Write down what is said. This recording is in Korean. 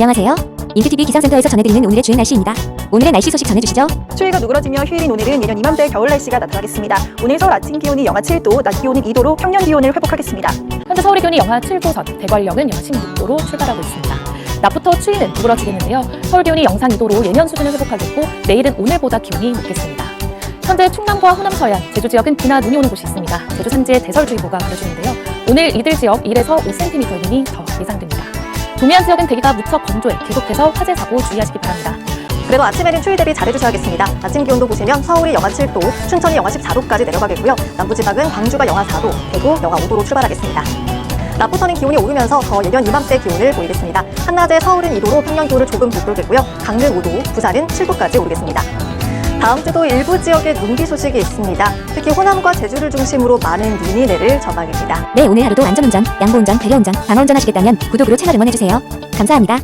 안녕하세요. 인큐TV 기상센터에서 전해드리는 오늘의 주요 날씨입니다. 오늘의 날씨 소식 전해주시죠. 추위가 누그러지며 휴일인 오늘은 예년 이맘때 겨울 날씨가 나타나겠습니다. 오늘 서울 아침 기온이 영하 7도, 낮 기온은 2도로 평년 기온을 회복하겠습니다. 현재 서울의 기온이 영하 7도 전, 대관령은 영하 16도로 출발하고 있습니다. 낮부터 추위는 누그러지겠는데요. 서울 기온이 영상 2도로 예년 수준을 회복하겠고 내일은 오늘보다 기온이 높겠습니다. 현재 충남과 호남 서해안, 제주 지역은 비나 눈이 오는 곳이 있습니다. 제주 산지에 대설주의보가 그려지는데요. 오늘 이들 지역 1에서 5cm의 눈이 더 예상됩니다. 동해안 지역은 대기가 무척 건조해 계속해서 화재 사고 주의하시기 바랍니다. 그래도 아침에는 추위 대비 잘해주셔야겠습니다. 아침 기온도 보시면 서울이 영하 7도, 춘천이 영하 14도까지 내려가겠고요. 남부지방은 광주가 영하 4도, 대구 영하 5도로 출발하겠습니다. 낮부터는 기온이 오르면서 더 예년 이맘때 기온을 보이겠습니다. 한낮에 서울은 2도로 평년 기온을 조금 북돋겠고요. 강릉 5도, 부산은 7도까지 오르겠습니다. 다음 주도 일부 지역에 눈비 소식이 있습니다. 특히 호남과 제주를 중심으로 많은 눈이 내릴 전망입니다. 네, 오늘 하루도 안전운전, 양보운전, 배려운전, 방어운전 하시겠다면 구독으로 채널 응원해주세요. 감사합니다.